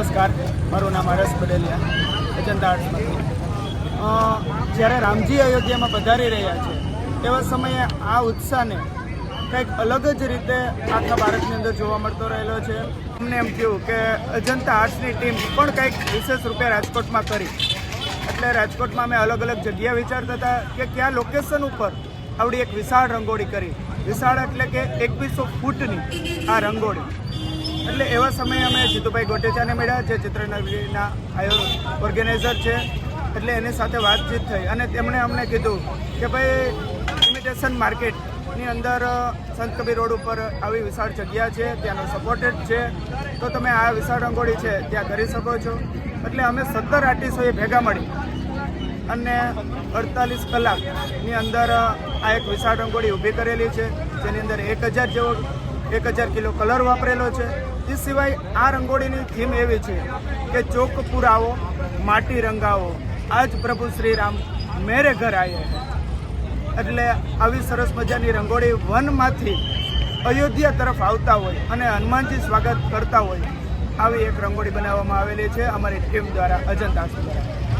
નમસ્કાર. મારું નામ હરસ બડેલિયા અજંતા આર્ટ્સમાંથી. જ્યારે રામજી અયોધ્યામાં પધારી રહ્યા છે એવા સમયે આ ઉત્સાહને કંઈક અલગ જ રીતે આખા ભારતની અંદર જોવા મળતો રહેલો છે. અમને એમ થયું કે અજંતા આર્ટ્સની ટીમ પણ કંઈક વિશેષ રૂપે રાજકોટમાં કરી. એટલે રાજકોટમાં અમે અલગ અલગ જગ્યા વિચારતા હતા કે કયા લોકેશન ઉપર આવડી એક વિશાળ રંગોળી કરી. વિશાળ એટલે કે એકવીસો ફૂટની આ રંગોળી. એટલે એવા સમયે અમે જીતુભાઈ ગોટેચાને મળ્યા, જે ચિત્રનગરીના આયો ઓર્ગેનાઇઝર છે. એટલે એની સાથે વાતચીત થઈ અને તેમણે અમને કીધું કે ભાઈ ઇમિટેશન માર્કેટની અંદર સંત કબીર રોડ ઉપર આવી વિશાળ જગ્યા છે, ત્યાંનો સપોર્ટેડ છે. તો તમે આ વિશાળ રંગોળી છે, ત્યાં કરી શકો છો. એટલે અમે સત્તર આર્ટિસ્ટોએ ભેગા મળી અને અડતાલીસ કલાકની અંદર આ એક વિશાળ રંગોળી ઊભી કરેલી છે. જેની અંદર એક હજાર જેવો, એક હજાર કિલો કલર વાપરેલો છે. એ સિવાય આ રંગોળીની થીમ એવી છે કે ચોક પુરાવો, માટી રંગાવો. આજ પ્રભુ શ્રી રામ મેરે ઘર આયે એટલે આવી સરસ મજાની રંગોળી વનમાંથી અયોધ્યા તરફ આવતા હોય અને હનુમાનજી સ્વાગત કરતા હોય, આવી એક રંગોળી બનાવવામાં આવેલી છે અમારી ટીમ દ્વારા અજંતા દ્વારા